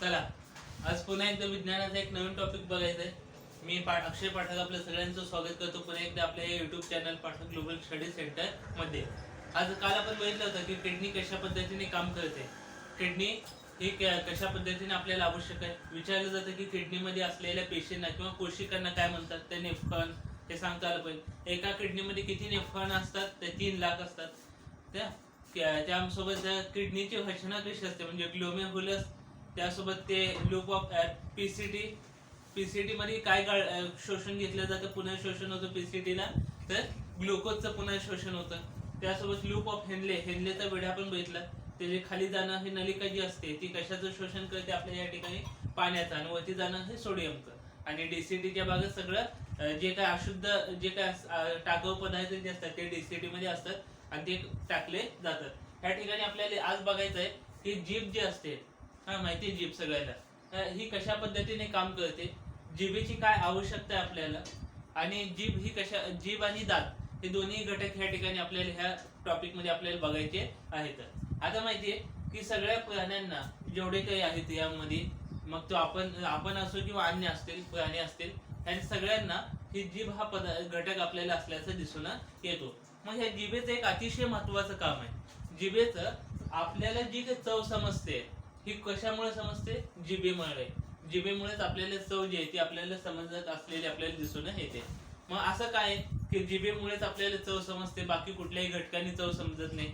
चला आज पुन्हा एकदा विज्ञानाचा एक नवीन टॉपिक बघायचा आहे. मी पा अक्षय पाठक आपल्या सगळ्यांचं स्वागत करतो पुन्हा एकदा आपल्या YouTube channel Pathak global study सेंटरमध्ये. आज काल आपण बघितलं होतं की किडनी कशा पद्धतीने काम करते. किडनी ही कशा पद्धतीने आपल्याला आवश्यक आहे? विचारलं जातं की किडनीमध्ये असलेल्या पेशींना किंवा कोशिकांना काय म्हणतात? ते नेफकॉन हे सांगता आलं पाहिजे एका किडनीमध्ये किती नेफकॉन असतात? ते तीन लाख असतात. त्या त्यासोबत किडनीची रचना कशी असते? म्हणजे ग्लोमेहुलस त्यासोबत ते लूप ऑफ पीसीटी पीसीटी मध्ये काय शोषण घेतलं जातं? पुन्हा शोषण होतं पीसीटीला तर ग्लुकोजचं पुन्हा शोषण होतं. त्यासोबत लूप ऑफ हेनले हेनलेचा वेढा पण बघितला. त्याचे खाली जाणं हे नलिका जी असते ती कशाचं शोषण करते आपल्या या ठिकाणी? पाण्याचं. आणि वरती जाणं हे सोडियमचं. आणि डीसीटीच्या भागात सगळं जे काय अशुद्ध जे काय अस- टाकाऊ पदार्थ जे असतात. ते डीसीटी मध्ये असतात. आणि ते टाकले जातात. या ठिकाणी आपल्याला आज बघायचं आहे की जीभ जी असते हा माहिती जीभ सगळ्याला. तर ही कशा पद्धतीने काम करते? जिभेची काय आवश्यकता आहे आपल्याला? आणि जीभ ही कशा जीभ आणि दात हे दोन्ही घटक ह्या ठिकाणी आपल्याला ह्या टॉपिकमध्ये आपल्याला बघायचे आहेत. आता माहितीये की सगळ्या प्राण्यांना जेवढे काही आहेत यामध्ये मग तो आपण आपण असो किंवा अन्य असतील प्राणी असतील ह्या सगळ्यांना ही जीभ हा पदार्थ घटक आपल्याला असल्याचं दिसून येतो. मग ह्या जिभेचं एक अतिशय महत्वाचं काम आहे. जिभेचं आपल्याला जी काही चव समजते ही कशामुळे समजते? जिभेमुळे. जिभेमुळेच आपल्याला चव जी आहे ती आपल्याला समजत असलेली आपल्याला दिसून येते. मग असं काय आहे की जिभेमुळेच आपल्याला चव समजते बाकी कुठल्याही घटकांनी चव समजत नाही?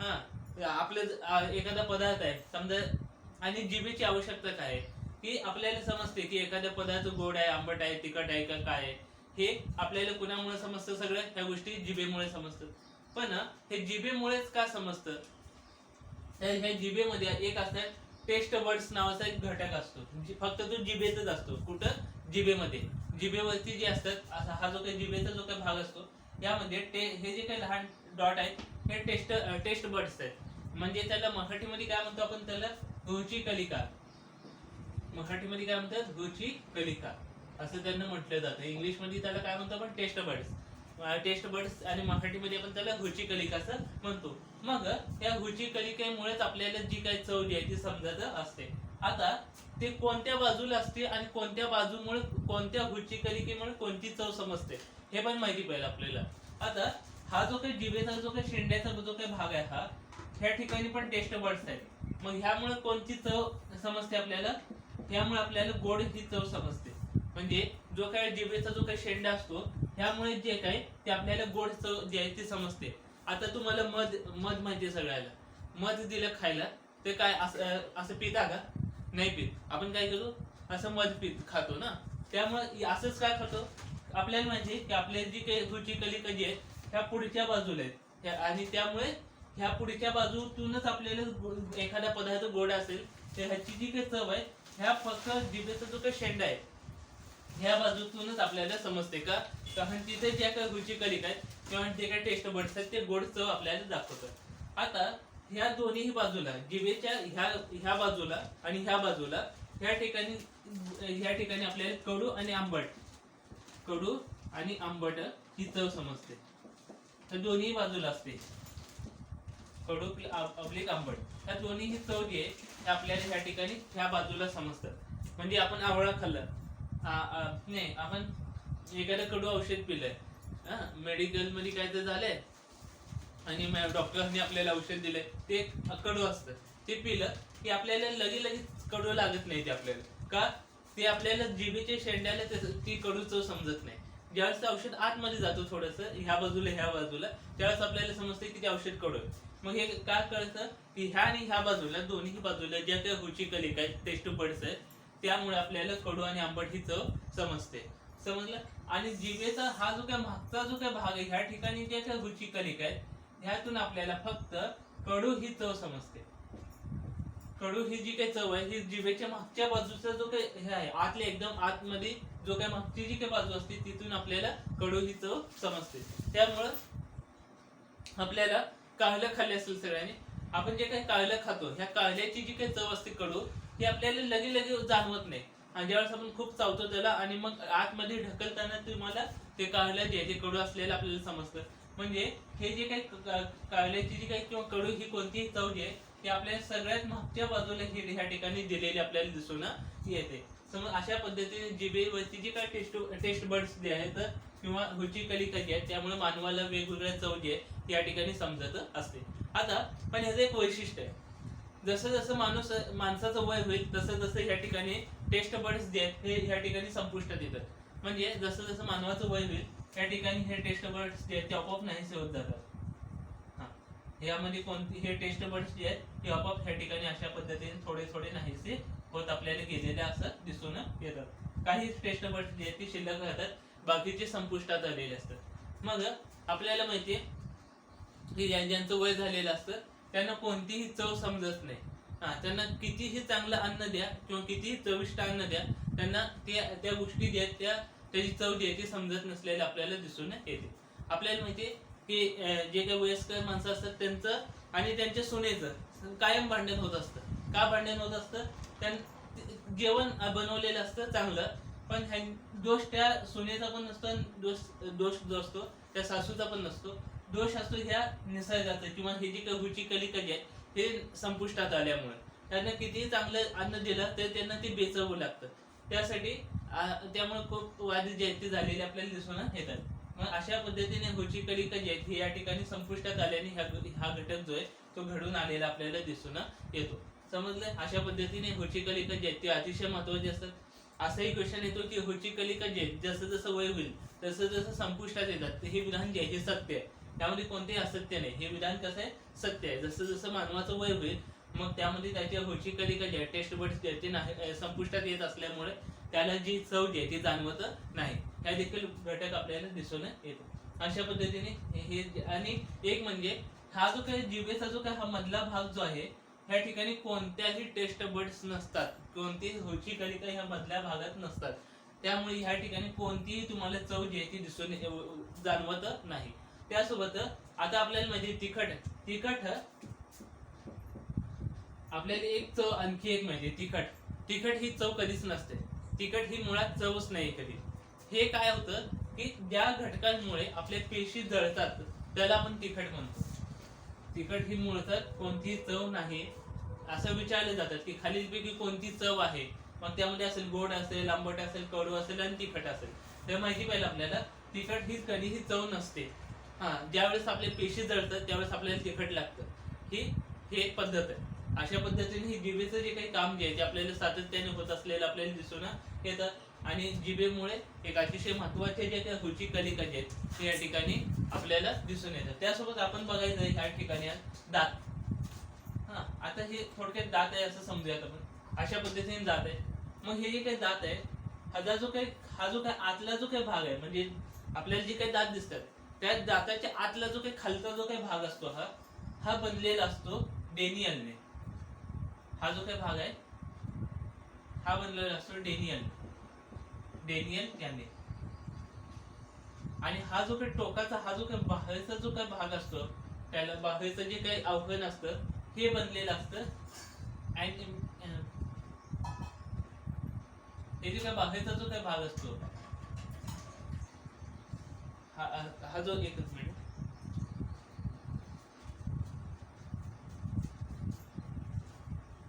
हा आपलं एखादा पदार्थ आहे समजा आणि जिभेची आवश्यकता काय आहे? की आपल्याला समजते की एखादा पदार्थ गोड आहे आंबट आहे तिखट आहे का काय आहे? हे आपल्याला कुणामुळे समजतं सगळं? ह्या गोष्टी जिभेमुळे समजतात. पण हे जिभेमुळेच का समजतं? त्या ह्या जिभेमध्ये एक असतात टेस्ट बर्ड्स नावाचा एक घटक असतो. म्हणजे फक्त तो जिभेतच असतो. कुठं? जिभेमध्ये. जिभेवरती जे असतात असा हा जो काही जिभेचा जो काही भाग असतो यामध्ये टे हे जे काही लहान डॉट आहेत हे टेस्ट टेस्ट बर्ड्स आहेत. म्हणजे त्याला मराठीमध्ये काय म्हणतो आपण त्याला? रुची कलिका. मराठीमध्ये काय म्हणतात? रुची कलिका. असं त्यांना म्हटलं जातं. इंग्लिशमध्ये त्याला काय म्हणतो आपण? Taste buds. टेस्ट बर्ड्स आणि मराठीमध्ये आपण त्याला हुची कलिका असं म्हणतो. मग या हुची कलिकेमुळेच आपल्याला जी काही चव जी आहे ती समजत असते. आता ते कोणत्या बाजूला असते आणि कोणत्या बाजूमुळे कोणत्या हुची कलिकेमुळे कोणती चव समजते हे पण माहिती पाहिजे आपल्याला. आता हा जो काही जिभेचा जो काही शेंड्याचा जो काही भाग आहे हा ह्या ठिकाणी पण टेस्ट बर्ड्स आहेत. मग ह्यामुळे कोणती चव समजते आपल्याला? ह्यामुळे आपल्याला गोड ही चव समजते. म्हणजे जो काही जिभेचा जो काही शेंडा असतो ह्यामुळे जे काय ते आपल्याला गोड चव जी आहे ती समजते. आता तुम्हाला मध मध माहिती सगळ्याला. मध दिलं खायला ते काय असं असं पिता का? नाही पित. आपण काय करू असं मध पित खातो ना. त्यामुळे असंच काय खातो? आपल्याला माहिती की आपल्या जी काही रुची कलिका जी आहे ह्या पुढच्या बाजूला आहेत. आणि त्यामुळे ह्या पुढच्या बाजूतूनच आपल्याला एखादा पदार्थ गोड असेल तर ह्याची जी काही चव आहे ह्या फक्त जिभेचा जो काही शेंडा आहे ह्या बाजूतूनच आपल्याला समजते का? कारण तिथे ज्या काही रुची कलिका आहेत किंवा जे काही टेस्ट बड्स आहेत ते गोड चव आपल्याला दाखवतात. आता ह्या दोन्ही बाजूला जिभेच्या ह्या ह्या बाजूला आणि ह्या बाजूला ह्या ठिकाणी ह्या ठिकाणी आपल्याला कडू आणि आंबट. कडू आणि आंबट ही चव समजते. तर दोन्ही बाजूला असते. कडू अब्लिक आंबट. ह्या दोन्ही ही चव जी आहे आपल्याला ह्या ठिकाणी ह्या बाजूला समजतात. म्हणजे आपण आवळा खाल्लं. नाही आपण एखादं कडू औषध पिलंय. मेडिकलमध्ये काय तर झालंय. आणि डॉक्टरांनी आपल्याला औषध दिलंय. ते कडू असतं. ते पिलं की आपल्याला लगे लगेच कडू लागत नाही ते आपल्याला. का? ते आपल्याला जिभेच्या शेंड्याला ती कडू चव समजत नाही. ज्यावेळेस औषध आतमध्ये जातो थोडस ह्या बाजूला ह्या बाजूला त्यावेळेस आपल्याला समजते की ते औषध कडू मग हे काय कळतं? की ह्या आणि ह्या बाजूला दोन्ही बाजूला ज्या काही रुची कलिका टेस्ट बर्ड्स आहेत त्यामुळे आपल्याला कडू आणि आंबट ही चव समजते. समजलं? आणि जिभेचा हा जो काय मागचा जो काय भाग आहे ह्या ठिकाणी ज्या काही रुची कलिक आहेत ह्यातून आपल्याला फक्त कडू ही चव समजते. कडू ही जी काही चव आहे ही जिभेच्या मागच्या बाजूचा जो काही हे आहे आतले एकदम आतमध्ये जो काही मागची जी काही बाजू असते तिथून आपल्याला कडू ही चव समजते. त्यामुळं आपल्याला काळलं खाल्ले असेल सगळ्यांनी आपण जे काही काळलं खातो ह्या काळल्याची जी काही चव असते कडू ते आपल्याला लगे लगे जाणवत नाही. आणि ज्यावेळेस आपण खूप चावतो त्याला आणि मग आतमध्ये ढकलताना तुम्हाला ते काळलं ते कडू असलेलं आपल्याला समजतं. म्हणजे हे जे काही क- जी काही किंवा कडू ही कोणतीही चव जी आहे की आपल्या सगळ्यात मागच्या बाजूला ही ह्या ठिकाणी दिलेली आपल्याला दिसून येते. समज अशा पद्धतीने जिभेवरती जी काय टेस्ट टेस्ट बर्ड्स जे आहेत किंवा हुची कलिका जी आहे त्यामुळे मानवाला वेगवेगळ्या चव जी आहे या ठिकाणी समजत असते. आता पण ह्याचं एक वैशिष्ट्य आहे. जसं जसं माणूस माणसाचं वय होईल तसं जसं ह्या ठिकाणी टेस्ट बर्ड्स जे आहेत हे ह्या ठिकाणी संपुष्टात येतात म्हणजे जसं जसं मानवाचं वय होईल त्या ठिकाणी हे टेस्ट बर्ड्स जे आहेत ते आपोआप नाहीसे होत जातात. यामध्ये कोणती हे टेस्ट बर्ड्स जे आहेत ते आपोआप ह्या ठिकाणी अशा पद्धतीने थोडे थोडे नाहीसे होत आपल्याला गेलेले असं दिसून येतात. काही टेस्ट बर्ड्स जे आहेत ते शिल्लक राहतात बाकीचे संपुष्टात आलेले असतात. मग आपल्याला माहितीये की ज्यांचं वय झालेलं असतं त्यांना कोणतीही चव समजत नाही. हा त्यांना कितीही चांगलं अन्न द्या किंवा कितीही चविष्ट अन्न द्या त्यांना त्या त्या गोष्टी द्या त्या त्याची चव जी आहे ती समजत नसलेली आपल्याला दिसून येते. आपल्याला माहितीये की जे काही वयस्कर माणसं असतात त्यांचं आणि त्यांच्या सुनेचं कायम भांडण होत असतं. का भांडण होत असतं? त्यां जेवण बनवलेलं असतं चांगलं पण ह्या दोष त्या सुनेचा पण नसतो आणि दोष दोष जो असतो त्या सासूचा पण नसतो. दोष असतो ह्या निसर्गाचा. किंवा हे जी काही हुची आहे हे संपुष्टात आल्यामुळे. त्यांना कितीही चांगलं अन्न दिलं तर त्यांना ते बेचवू लागतं. त्यासाठी त्यामुळे खूप वादी जे आहेत ते झालेले आपल्याला दिसून येतात. मग अशा पद्धतीने होची कलिका जी आहेत हे या ठिकाणी संपुष्टात आल्याने ह्या हा घटक जो आहे तो घडून आलेला आपल्याला दिसून येतो. समजलं? अशा पद्धतीने होची कलिका जी आहेत ते अतिशय महत्त्वाचे असतात. असाही क्वेश्चन येतो की होची कलिका जी आहेत जसं जसं वय होईल तसं जसं संपुष्टात येतात हे विधान जे आहे हे सत्य आहे. त्यामध्ये कोणतेही असत्य नाही. हे विधान कसं आहे? सत्य आहे. जसं जसं मानवाचं वय होईल मग त्यामध्ये त्याच्या हुची कधी कधी आहे. टेस्ट बड्स जे ते नाही संपुष्टात येत असल्यामुळे त्याला जी चव जी आहे ती जाणवत नाही. ह्या देखील घटक आपल्याला दिसून येतो. अशा पद्धतीने हे आणि एक म्हणजे हा जो काही जिभेचा जो काही हा मधला भाग जो आहे ह्या ठिकाणी कोणत्याही टेस्ट बड्स नसतात. कोणतीही हुची कलिका ह्या मधल्या भागात नसतात. त्यामुळे ह्या ठिकाणी कोणतीही तुम्हाला चव जी आहे ती दिसून जाणवत नाही. त्यासोबत आता आपल्याला म्हणजे तिखट. तिखट आपल्याला एक चव आणखी एक माहिती तिखट. तिखट ही चव कधीच नसते. तिखट ही मुळात चवच नाही कधी. हे काय होतं की ज्या घटकांमुळे आपल्या पेशी जळतात त्याला आपण तिखट म्हणतो. तिखट ही मुळात कोणतीही चव नाही. असं विचारलं जातात की खालीलपैकी कोणती चव आहे? मग त्यामध्ये असेल गोड असेल आंबट असेल कडू असेल आणि तिखट असेल. तर माहिती पाहिजे आपल्याला तिखट ही कधीही चव नसते. हा ज्यावेळेस आपले पेशी जळतात त्यावेळेस आपल्याला तिखट लागतं. ही हे एक पद्धत आहे. अशा पद्धतीने ही जिभेचं जे काही काम जे आहे ते आपल्याला सातत्याने होत असलेलं आपल्याला दिसून येतं आणि जिभेमुळे एक अतिशय महत्त्वाचे जे काही रुची कलिका जे आहेत ते या ठिकाणी आपल्याला दिसून येतात. त्यासोबत आपण बघायचं या ठिकाणी दात. हा आता हे थोडक्यात दात आहे असं समजूयात आपण. अशा पद्धतीने दात आहे. मग हे जे काही दात आहे हा जो काही हा जो काही आतला जो काही भाग आहे म्हणजे आपल्याला जे काही दात दिसतात त्या दाताच्या आतला जो काही खालचा जो काही भाग असतो हा हा बनलेला असतो डेनियलने. हा जो काही भाग आहे हा बनलेला असतो डेनियल डेनियल याने आणि हा जो काही टोकाचा हा जो काही बाहेरचा जो काही भाग असतो त्याला बाहेरचं जे काही आव्हान असतं हे बनलेलं असतं. आणि हे जे काही बाहेरचा जो काही भाग असतो हा हा जो एकच मिनिट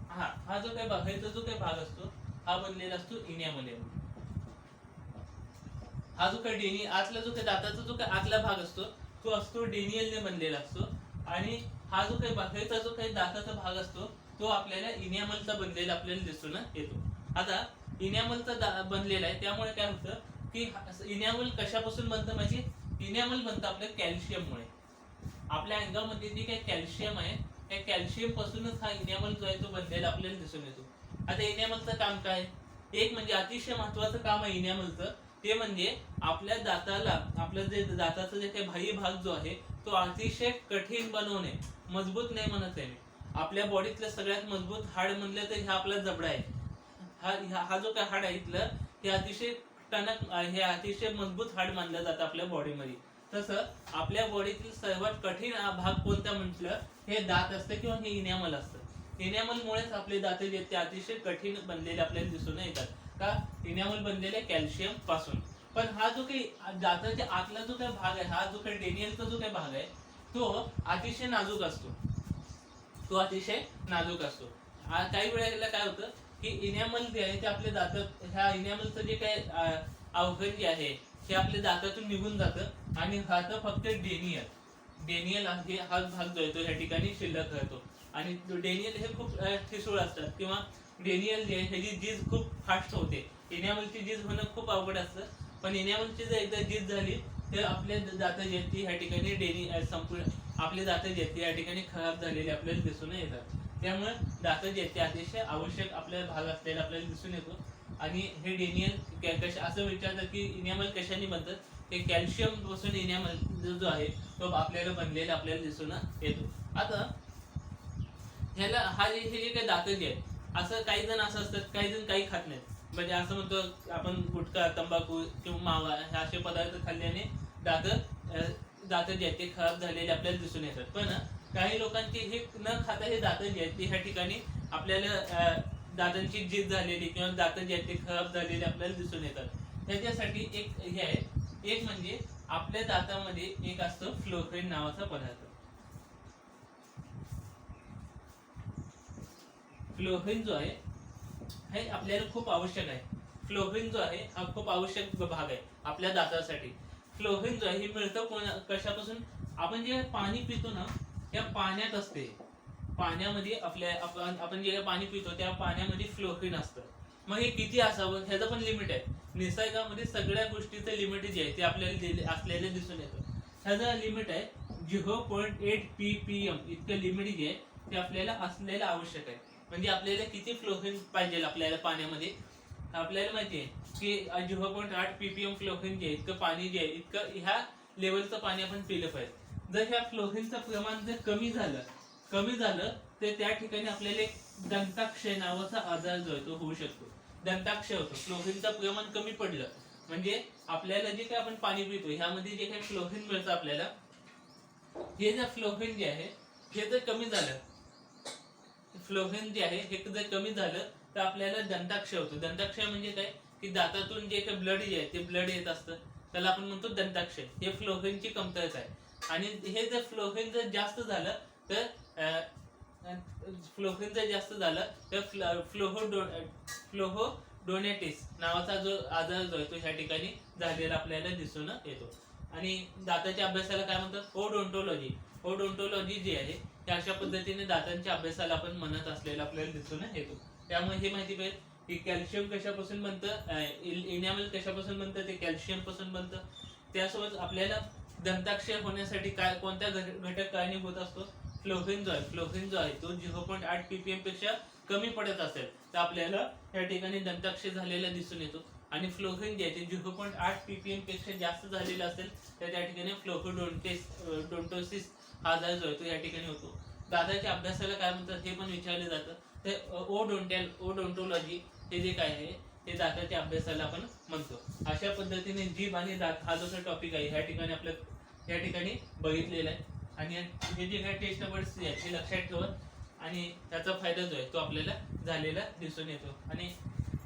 हा हा जो काही बाहेरचा जो काही भाग असतो हा बनलेला असतो इनियामलियम हा जो काही डेनी आतला जो काही दाताचा जो काही आतला भाग असतो तो असतो डेनियलने बनलेला असतो. आणि हा जो काही बाहेरचा जो काही दाताचा भाग असतो तो आपल्याला इनियामलचा बनलेला आपल्याला दिसून येतो. आता इनियामलचा बनलेला आहे त्यामुळे काय होतं की इनॅमल कशापासून बनतं म्हणजे इनॅमल बनतं आपल्या कॅल्शियममुळे. आपल्या अंगामध्ये जे काही कॅल्शियम आहे त्या कॅल्शियम पासूनच हा इनॅमल जो आहे तो बनलेला आपल्याला दिसून येतो. आता इनॅमलचं काम काय? एक म्हणजे अतिशय महत्वाचं काम आहे इनॅमलचं. ते म्हणजे आपल्या दाताला आपल्या जे दाताचा जे काही बाह्य भाग जो आहे तो अतिशय कठीण बनवणे. मजबूत नाही म्हणत आहे मी. आपल्या बॉडीतलं सगळ्यात मजबूत हाड म्हणलं तर हा आपला जबडा आहे. हा हा- हा जो काय हाड आहे इथलं हे अतिशय टणक हे अतिशय मजबूत हाड मानलं जातं आपल्या बॉडीमध्ये. तसं आपल्या बॉडीतील सर्वात कठीण भाग कोणता म्हटलं हे दात असतं किंवा हे इनॅमल असतं. इनॅमलमुळेच आपले दात जे ते अतिशय कठीण बनलेले आपल्याला दिसून येतात. का? इनॅमल बनलेले कॅल्शियमपासून. पण हा जो काही दाताच्या आतला जो काही भाग आहे हा जो काही डेनियलचा जो काही भाग आहे तो अतिशय नाजूक असतो. तो अतिशय नाजूक असतो. काही वेळेला काय होतं की इनॅमल जे आहे ते आपल्या दातात ह्या इनॅमलचं जे काय अवघड जे आहे हे आपल्या दातातून निघून जातं आणि राहतं फक्त डेनियल. डेनियल हे हा भाग जो आहे तो ह्या ठिकाणी शिल्लक राहतो. आणि डेनियल हे खूप ठिसूळ असतात किंवा डेनियल जे आहे ह्याची जीज खूप फास्ट होते. इनॅमलची जीज होणं खूप अवघड असतं. पण इनॅमलची जर एकदा जीज झाली तर आपल्या दात जे आहेत ती ह्या ठिकाणी डेनी संपूर्ण आपले दात जे आहेत या ठिकाणी खराब झालेले आपल्याला दिसून येतात. त्यामुळे दात जे आहेत ते अतिशय आवश्यक आपल्याला भाग असलेला आपल्याला दिसून येतो. आणि हे डेनियल कश असं विचारतात की इनॅमल कशाने बनतात? ते कॅल्शियमपासून इनॅमल जो आहे तो आपल्याला बनलेला आपल्याला दिसून येतो. आता ह्याला हा जे हे जे काही दात जे आहेत असं काही जण असं असतात काही जण काही खात नाहीत. म्हणजे असं म्हणतो आपण गुटखा तंबाखू किंवा मावा हे असे पदार्थ खाल्ल्याने दात दात जे आहेत ते खराब झालेले आपल्याला दिसून येतात. पण काही लोकांचे हे न खाता हे दातं जे आहेत. ते ह्या ठिकाणी आपल्याला दातांची जीत झालेली किंवा दात जे आहेत ते खराब झालेले आपल्याला दिसून येतात. त्याच्यासाठी एक हे आहे. एक म्हणजे आपल्या दातामध्ये एक असतं फ्लोक्रेन नावाचा पदार्थ. फ्लोहेन जो आहे हे आपल्याला खूप आवश्यक आहे. फ्लोहेन जो आहे हा खूप आवश्यक भाग आहे आपल्या दातासाठी. फ्लोहेन जो आहे हे मिळतं कोणा कशापासून? आपण जे पाणी पितो ना त्या पाण्यात असते. पाण्यामध्ये आपल्या आपण आपण जे पाणी पितो त्या पाण्यामध्ये फ्लोकिन असतं. मग हे किती असावं? ह्याचं पण लिमिट आहे. निसर्गामध्ये सगळ्या गोष्टीचं लिमिट जे आहे ते आपल्याला दिले- असलेलं दिसून येतं. ह्याचं लिमिट आहे zero point eight P P M इतकं लिमिट जे आहे ते आपल्याला असलेलं आवश्यक आहे. म्हणजे आपल्याला किती फ्लोकिन पाहिजे आपल्याला पाण्यामध्ये? आपल्याला माहिती आहे की झिरो पॉईंट आठ पीपीएम फ्लोहिन जे आहे, इतकं पाणी जे आहे इतकं ह्या लेवलचं पाणी आपण पिलं पाहिजे. जर ह्या फ्लोहिनचं प्रमाण जर कमी झालं कमी झालं तर त्या ठिकाणी आपल्याला एक दंताक्षय नावाचा आजार जो आहे तो होऊ शकतो. दंताक्षय होतो. फ्लोहिनचं प्रमाण कमी पडलं म्हणजे आपल्याला जे काही आपण पाणी पितो ह्यामध्ये जे काही फ्लोहिन मिळतं आपल्याला हे जर फ्लोहिन जे आहे हे जर कमी झालं फ्लोहेन जे आहे हे जर कमी झालं तर आपल्याला दंताक्षय होतो. दंताक्षय म्हणजे काय? की दातातून जे काही ब्लड जे आहे ते ब्लड येत असतं. त्याला आपण म्हणतो दंताक्षय. हे फ्लोहेनची कमतरता आहे. आणि हे जर फ्लोहेन जर जास्त झालं तर फ्लोहेन जर जास्त झालं तर फ्लोहो फ्लोहो डोनेटिस नावाचा जो आजार जो आहे तो ह्या ठिकाणी झालेला आपल्याला दिसून येतो. आणि दाताच्या अभ्यासाला काय म्हणतात? ओडोंटोलॉजी ओडोंटोलॉजी जी आहे त्या अशा पद्धतीने दातांच्या अभ्यासाला आपण म्हणत असलेला आपल्याला दिसून येतो. त्यामुळे हे माहिती पाहिजे की कॅल्शियम कशापासून बनतं? इनॅमल कशापासून बनतं? ते कॅल्शियमपासून बनतं. त्यासोबत आपल्याला दंताक्षय होण्यासाठी काय कोणत्या घट- घटक कारणीभूत असतो? फ्लोहिन जो आहे फ्लोहिन जो आहे तो झिरो पॉईंट आठ पीपीएमपेक्षा कमी पडत असेल तर आपल्याला या ठिकाणी दंताक्षय झालेला दिसून येतो. आणि फ्लोहिन जे आहे ते झिरो पॉईंट आठ पीपीएमपेक्षा जास्त झालेला असेल तर त्या ठिकाणी फ्लोकोडोंटेस डोंटोसिस हा आजार जो आहे तो या ठिकाणी होतो. दादाच्या अभ्यासाला काय म्हणतात हे पण विचारलं जातं. ते ओडोंटेल ओडोंटोलॉजी हे जे काय आहे ते दाताच्या अभ्यासाला आपण म्हणतो. अशा पद्धतीने जीभ आणि दात हा जो टॉपिक आहे ह्या ठिकाणी आपल्या या ठिकाणी बघितलेलं आहे. आणि हे जे काही टेस्ट वर्ड्स आहेत ते लक्षात ठेवत आणि त्याचा फायदा जो आहे तो आपल्याला झालेला दिसून येतो. आणि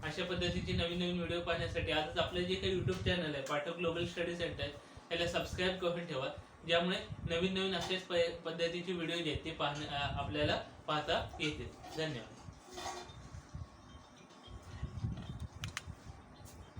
अशा पद्धतीचे नवीन नवीन व्हिडिओ पाहण्यासाठी आजच आपलं जे काही यूट्यूब चॅनल आहे पाठक ग्लोबल स्टडी सेंटर त्याला सबस्क्राईब करून ठेवा. ज्यामुळे नवीन नवीन असेच पद्धतीचे व्हिडिओ जे आहेत ते पाहण्या आपल्याला पाहता येतील. धन्यवाद.